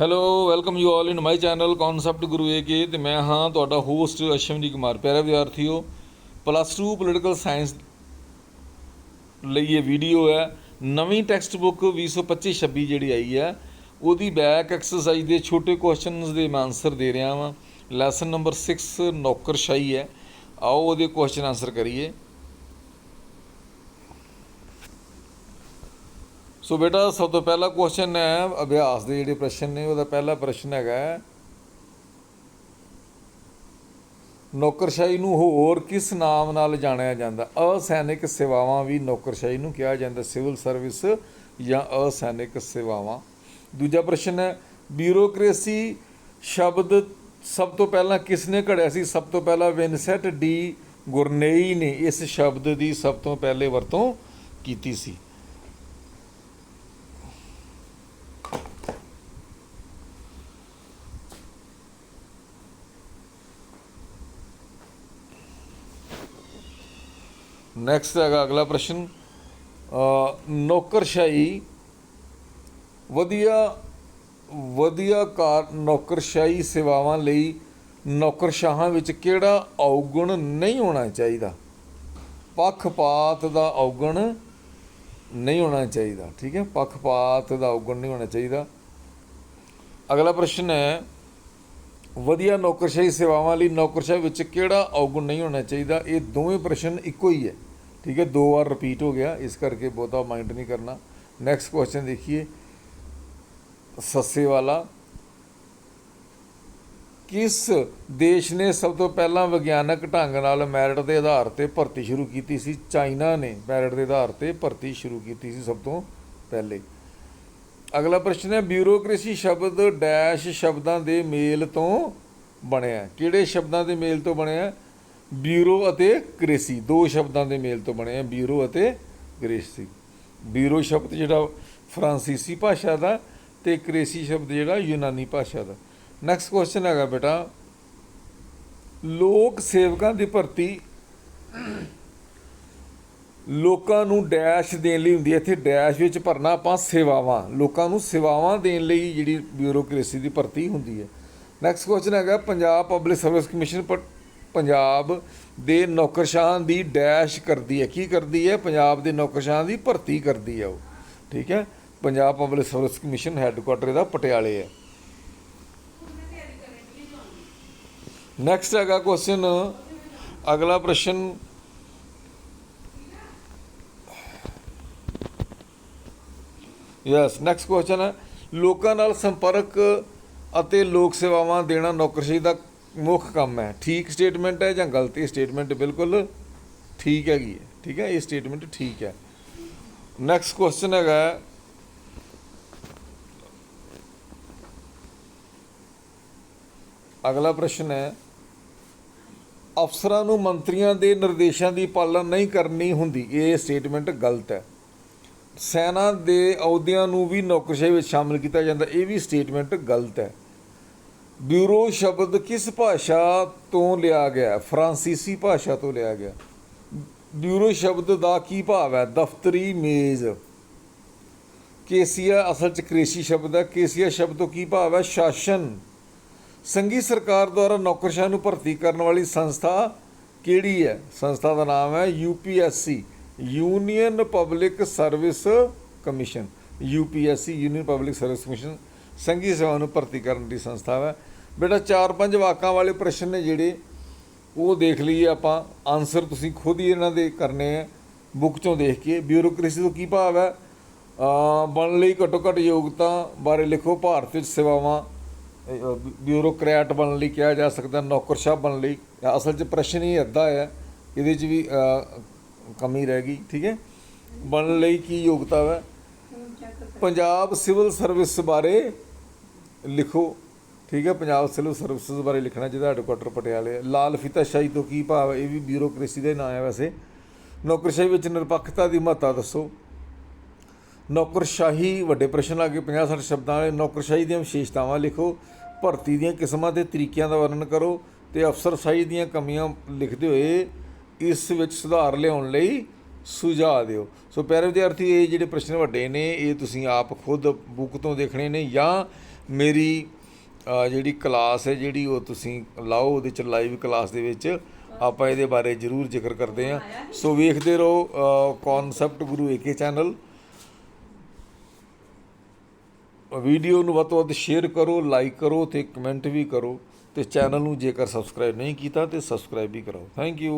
Hello welcome you all in my channel concept Guru AK ਤੇ ਮੈਂ ਹਾਂ ਤੁਹਾਡਾ ਹੋਸਟ ਅਸ਼ਵਨੀ ਕੁਮਾਰ। ਪਿਆਰੇ ਵਿਦਿਆਰਥੀਓ ਪਲੱਸ 2 ਪੋਲੀਟੀਕਲ ਸਾਇੰਸ ਲਈ ਇਹ ਵੀਡੀਓ ਹੈ। ਨਵੀਂ ਟੈਕਸਟ ਬੁੱਕ 2025-26 ਜਿਹੜੀ ਆਈ ਹੈ, ਉਹਦੀ ਬੈਕ ਐਕਸਰਸਾਈਜ਼ ਦੇ ਛੋਟੇ ਕੁਐਸਚਨਸ ਦੇ ਮੈਂ ਆਨਸਰ ਦੇ ਰਿਹਾ ਵਾਂ। ਲੈਸਨ ਨੰਬਰ 6 ਨੌਕਰਸ਼ਾਹੀ ਹੈ। ਆਓ ਉਹਦੇ ਕੁਐਸਚਨ ਆਨਸਰ ਕਰੀਏ। ਸੋ ਬੇਟਾ, ਸਭ ਤੋਂ ਪਹਿਲਾ ਕੁਐਸਚਨ ਹੈ, ਅਭਿਆਸ ਦੇ ਜਿਹੜੇ ਪ੍ਰਸ਼ਨ ਨੇ, ਉਹਦਾ ਪਹਿਲਾ ਪ੍ਰਸ਼ਨ ਹੈਗਾ ਨੌਕਰਸ਼ਾਹੀ ਨੂੰ ਹੋਰ ਕਿਸ ਨਾਮ ਨਾਲ ਜਾਣਿਆ ਜਾਂਦਾ? ਅਸੈਨਿਕ ਸੇਵਾਵਾਂ ਵੀ ਨੌਕਰਸ਼ਾਹੀ ਨੂੰ ਕਿਹਾ ਜਾਂਦਾ, ਸਿਵਲ ਸਰਵਿਸ ਜਾਂ ਅਸੈਨਿਕ ਸੇਵਾਵਾਂ। ਦੂਜਾ ਪ੍ਰਸ਼ਨ ਹੈ, ਬਿਊਰੋਕ੍ਰੇਸੀ ਸ਼ਬਦ ਸਭ ਤੋਂ ਪਹਿਲਾਂ ਕਿਸ ਨੇ ਘੜਿਆ ਸੀ? ਸਭ ਤੋਂ ਪਹਿਲਾਂ ਵਿਨਸੈਂਟ ਡੀ ਗੁਰਨੇਈ ਨੇ ਇਸ ਸ਼ਬਦ ਦੀ ਸਭ ਤੋਂ ਪਹਿਲੇ ਵਰਤੋਂ ਕੀਤੀ ਸੀ। ਨੈਕਸਟ ਹੈਗਾ ਅਗਲਾ ਪ੍ਰਸ਼ਨ। ਨੌਕਰਸ਼ਾਹੀ। ਵਧੀਆ ਵਧੀਆ ਕਾਰ, ਨੌਕਰਸ਼ਾਹੀ ਸੇਵਾਵਾਂ ਲਈ ਨੌਕਰਸ਼ਾਹਾਂ ਵਿੱਚ ਕਿਹੜਾ ਔਗਣ ਨਹੀਂ ਹੋਣਾ ਚਾਹੀਦਾ? ਪੱਖਪਾਤ ਦਾ ਔਗਣ ਨਹੀਂ ਹੋਣਾ ਚਾਹੀਦਾ, ਠੀਕ ਹੈ? ਪੱਖਪਾਤ ਦਾ ਔਗਣ ਨਹੀਂ ਹੋਣਾ ਚਾਹੀਦਾ। ਅਗਲਾ ਪ੍ਰਸ਼ਨ ਹੈ, ਵਧੀਆ ਨੌਕਰਸ਼ਾਹੀ ਸੇਵਾਵਾਂ ਲਈ ਨੌਕਰਸ਼ਾਹੀ ਵਿੱਚ ਕਿਹੜਾ ਔਗਣ ਨਹੀਂ ਹੋਣਾ ਚਾਹੀਦਾ? ਇਹ ਦੋਵੇਂ ਪ੍ਰਸ਼ਨ ਇੱਕੋ ਹੀ ਹੈ। ਠੀਕ ਹੈ, ਦੋ ਵਾਰ ਰਿਪੀਟ ਹੋ ਗਿਆ, ਇਸ ਕਰਕੇ ਬਹੁਤਾ ਮਾਈਂਡ ਨਹੀਂ ਕਰਨਾ। ਨੈਕਸਟ ਕੁਐਸਚਨ ਦੇਖੀਏ। ਸੱਸੇ ਵਾਲਾ, ਕਿਸ ਦੇਸ਼ ਨੇ ਸਭ ਤੋਂ ਪਹਿਲਾਂ ਵਿਗਿਆਨਕ ਢੰਗ ਨਾਲ ਮੈਰਿਟ ਦੇ ਆਧਾਰ ਤੇ ਭਰਤੀ ਸ਼ੁਰੂ ਕੀਤੀ ਸੀ? ਚਾਈਨਾ ਨੇ ਮੈਰਿਟ ਦੇ ਆਧਾਰ ਤੇ ਭਰਤੀ ਸ਼ੁਰੂ ਕੀਤੀ ਸੀ ਸਭ ਤੋਂ ਪਹਿਲੇ। ਅਗਲਾ ਪ੍ਰਸ਼ਨ ਹੈ ਬਿਊਰੋਕ੍ਰੇਸੀ ਸ਼ਬਦ ਡੈਸ਼ ਸ਼ਬਦਾਂ ਦੇ ਮੇਲ ਤੋਂ ਬਣਿਆ ਕਿਹੜੇ ਸ਼ਬਦਾਂ ਦੇ ਮੇਲ ਤੋਂ ਬਣਿਆ ਬਿਊਰੋ ਅਤੇ ਕ੍ਰੇਸੀ ਦੋ ਸ਼ਬਦਾਂ ਦੇ ਮੇਲ ਤੋਂ ਬਣਿਆ ਬਿਊਰੋ ਅਤੇ ਕ੍ਰੇਸੀ ਬਿਊਰੋ ਸ਼ਬਦ ਜਿਹੜਾ ਫਰਾਂਸੀਸੀ ਭਾਸ਼ਾ ਦਾ ਤੇ ਕ੍ਰੇਸੀ ਸ਼ਬਦ ਜਿਹੜਾ ਯੂਨਾਨੀ ਭਾਸ਼ਾ ਦਾ। ਨੈਕਸਟ ਕੁਐਸਚਨ ਹੈਗਾ ਬੇਟਾ। ਲੋਕ ਸੇਵਕਾਂ ਦੀ ਭਰਤੀ ਲੋਕਾਂ ਨੂੰ ਡੈਸ਼ ਦੇਣ ਲਈ ਹੁੰਦੀ ਹੈ। ਇੱਥੇ ਡੈਸ਼ ਵਿੱਚ ਭਰਨਾ ਆਪਾਂ ਸੇਵਾਵਾਂ। ਲੋਕਾਂ ਨੂੰ ਸੇਵਾਵਾਂ ਦੇਣ ਲਈ ਜਿਹੜੀ ਬਿਊਰੋਕ੍ਰੇਸੀ ਦੀ ਭਰਤੀ ਹੁੰਦੀ ਹੈ। ਨੈਕਸਟ ਕੁਐਸਚਨ ਹੈਗਾ, ਪੰਜਾਬ ਪਬਲਿਕ ਸਰਵਿਸ ਕਮਿਸ਼ਨ ਪ- ਪੰਜਾਬ ਦੇ ਨੌਕਰਸ਼ਾਹਾਂ ਦੀ ਡੈਸ਼ ਕਰਦੀ ਹੈ। ਕੀ ਕਰਦੀ ਹੈ? ਪੰਜਾਬ ਦੇ ਨੌਕਰਸ਼ਾਹਾਂ ਦੀ ਭਰਤੀ ਕਰਦੀ ਹੈ ਉਹ। ਠੀਕ ਹੈ? Punjab public service commission headquarter ਦਾ ਪਟਿਆਲੇ ਹੈ। ਨੈਕਸਟ ਹੈਗਾ ਕੁਐਸਚਨ ਅਗਲਾ ਪ੍ਰਸ਼ਨ। ਯੈਸ ਨੈਕਸਟ ਕੁਐਸਚਨ ਹੈ। ਲੋਕਾਂ ਨਾਲ ਸੰਪਰਕ ਅਤੇ ਲੋਕ ਸੇਵਾਵਾਂ ਦੇਣਾ ਨੌਕਰਸ਼ਾਹੀ ਦਾ ਮੁੱਖ ਕੰਮ ਹੈ। ਠੀਕ ਸਟੇਟਮੈਂਟ ਹੈ ਜਾਂ ਗਲਤ? ਇਹ ਸਟੇਟਮੈਂਟ ਬਿਲਕੁਲ ਠੀਕ ਹੈਗੀ ਹੈ। ਠੀਕ ਹੈ? ਇਹ ਸਟੇਟਮੈਂਟ ਠੀਕ ਹੈ। ਨੈਕਸਟ ਕੁਐਸਚਨ ਹੈਗਾ ਅਗਲਾ ਪ੍ਰਸ਼ਨ ਹੈ, ਅਫਸਰਾਂ ਨੂੰ ਮੰਤਰੀਆਂ ਦੇ ਨਿਰਦੇਸ਼ਾਂ ਦੀ ਪਾਲਣਾ ਨਹੀਂ ਕਰਨੀ ਹੁੰਦੀ। ਇਹ ਸਟੇਟਮੈਂਟ ਗਲਤ ਹੈ। ਸੈਨਾ ਦੇ ਅਹੁਦਿਆਂ ਨੂੰ ਵੀ ਨੌਕਰਸ਼ਾਹੀ ਵਿੱਚ ਸ਼ਾਮਲ ਕੀਤਾ ਜਾਂਦਾ। ਇਹ ਵੀ ਸਟੇਟਮੈਂਟ ਗਲਤ ਹੈ। ਬਿਊਰੋ ਸ਼ਬਦ ਕਿਸ ਭਾਸ਼ਾ ਤੋਂ ਲਿਆ ਗਿਆ? ਫਰਾਂਸੀਸੀ ਭਾਸ਼ਾ ਤੋਂ ਲਿਆ ਗਿਆ। ਬਿਊਰੋ ਸ਼ਬਦ ਦਾ ਕੀ ਭਾਵ ਹੈ? ਦਫ਼ਤਰੀ ਮੇਜ਼। ਕੇਸੀਆ ਅਸਲ ਚ ਕ੍ਰੇਸ਼ੀ ਸ਼ਬਦ ਹੈ। ਕੇਸੀਆ ਸ਼ਬਦ ਤੋਂ ਕੀ ਭਾਵ ਹੈ? ਸ਼ਾਸਨ। ਸੰਘੀ ਸਰਕਾਰ ਦੁਆਰਾ ਨੌਕਰਸ਼ਾਹ ਨੂੰ ਭਰਤੀ ਕਰਨ ਵਾਲੀ ਸੰਸਥਾ ਕਿਹੜੀ ਹੈ? ਸੰਸਥਾ ਦਾ ਨਾਮ ਹੈ UPSC union public service commission. UPSC union public service commission ਸੰਘੀ ਸੇਵਾ ਨੂੰ ਭਰਤੀ ਕਰਨ ਦੀ ਸੰਸਥਾ ਹੈ। ਬੇਟਾ ਚਾਰ ਪੰਜ ਵਾਕਾਂ ਵਾਲੇ ਪ੍ਰਸ਼ਨ ਨੇ ਜਿਹੜੇ ਉਹ ਦੇਖ ਲਈਏ ਆਪਾਂ। ਆਨਸਰ ਤੁਸੀਂ ਖੁਦ ਹੀ ਇਹਨਾਂ ਦੇ ਕਰਨੇ ਆ ਬੁੱਕ ਚੋਂ ਦੇਖ ਕੇ। ਬਿਊਰੋਕ੍ਰੇਸੀ ਤੋਂ ਕੀ ਭਾਵ ਹੈ? ਅ, ਬਣਨ ਲਈ ਘੱਟੋ ਘੱਟ ਯੋਗਤਾ ਬਾਰੇ ਲਿਖੋ ਭਾਰਤ ਵਿੱਚ ਸੇਵਾਵਾਂ। ਬਿਊਰੋਕਰੈਟ ਬਣਨ ਲਈ ਕਿਹਾ ਜਾ ਸਕਦਾ ਨੌਕਰਸ਼ਾਹ ਬਣਨ ਲਈ। ਅਸਲ 'ਚ ਪ੍ਰਸ਼ਨ ਹੀ ਅੱਧਾ ਹੈ ਇਹਦੇ 'ਚ ਵੀ ਕਮੀ ਰਹਿ ਗਈ ਠੀਕ ਹੈ? ਬਣਨ ਲਈ ਕੀ ਯੋਗਤਾ ਹੈ। ਪੰਜਾਬ ਸਿਵਲ ਸਰਵਿਸ ਬਾਰੇ ਲਿਖੋ। ਠੀਕ ਹੈ, ਪੰਜਾਬ ਸਿਵਲ ਸਰਵਿਸਿਜ਼ ਬਾਰੇ ਲਿਖਣਾ ਜਿਹਦਾ ਹੈਡਕੁਆਟਰ ਪਟਿਆਲੇ। ਹੈ ਲਾਲ ਫੀਤਾਸ਼ਾਹੀ ਤੋਂ ਕੀ ਭਾਵ ਹੈ? ਇਹ ਵੀ ਬਿਊਰੋਕ੍ਰੇਸੀ ਦੇ ਨਾਂ ਹੈ ਵੈਸੇ। ਨੌਕਰਸ਼ਾਹੀ ਵਿੱਚ ਨਿਰਪੱਖਤਾ ਦੀ ਮਹੱਤਤਾ ਦੱਸੋ। ਨੌਕਰਸ਼ਾਹੀ, ਵੱਡੇ ਪ੍ਰਸ਼ਨ ਆ ਗਏ 50 60 ਸ਼ਬਦਾਂ ਵਾਲੇ। ਨੌਕਰਸ਼ਾਹੀ ਦੀਆਂ ਵਿਸ਼ੇਸ਼ਤਾਵਾਂ ਲਿਖੋ। ਭਰਤੀ ਦੀਆਂ ਕਿਸਮਾਂ ਤੇ ਤਰੀਕਿਆਂ ਦਾ ਵਰਣਨ ਕਰੋ ਤੇ ਅਫਸਰਸ਼ਾਹੀ ਦੀਆਂ ਕਮੀਆਂ ਲਿਖਦੇ ਹੋਏ ਇਸ ਵਿੱਚ ਸੁਧਾਰ ਲਿਆਉਣ ਲਈ ਸੁਝਾਅ ਦਿਓ। ਸੋ ਪਿਆਰੇ ਵਿਦਿਆਰਥੀ, ਇਹ ਜਿਹੜੇ ਪ੍ਰਸ਼ਨ ਵੱਡੇ ਨੇ, ਇਹ ਤੁਸੀਂ ਆਪ ਖੁਦ ਬੁੱਕ ਤੋਂ ਦੇਖਣੇ ਨੇ ਜਾਂ ਮੇਰੀ ਜਿਹੜੀ ਕਲਾਸ ਹੈ, ਜਿਹੜੀ ਉਹ ਤੁਸੀਂ ਲਾਓ, ਉਹਦੇ ਚ ਲਾਈਵ ਕਲਾਸ ਦੇ ਵਿੱਚ ਆਪਾਂ ਇਹਦੇ ਬਾਰੇ ਜ਼ਰੂਰ ਜ਼ਿਕਰ ਕਰਦੇ ਹਾਂ। ਸੋ ਵੇਖਦੇ ਰਹੋ concept Guru AK channel video ਨੂੰ ਵੱਧ ਤੋਂ ਵੱਧ ਸ਼ੇਅਰ ਕਰੋ ਲਾਈਕ ਕਰੋ ਤੇ ਕਮੈਂਟ ਵੀ ਕਰੋ ਤੇ ਚੈਨਲ ਨੂੰ ਜੇਕਰ ਸਬਸਕ੍ਰਾਈਬ ਨਹੀਂ ਕੀਤਾ ਤੇ ਸਬਸਕ੍ਰਾਈਬ ਵੀ ਕਰੋ ਥੈਂਕ ਯੂ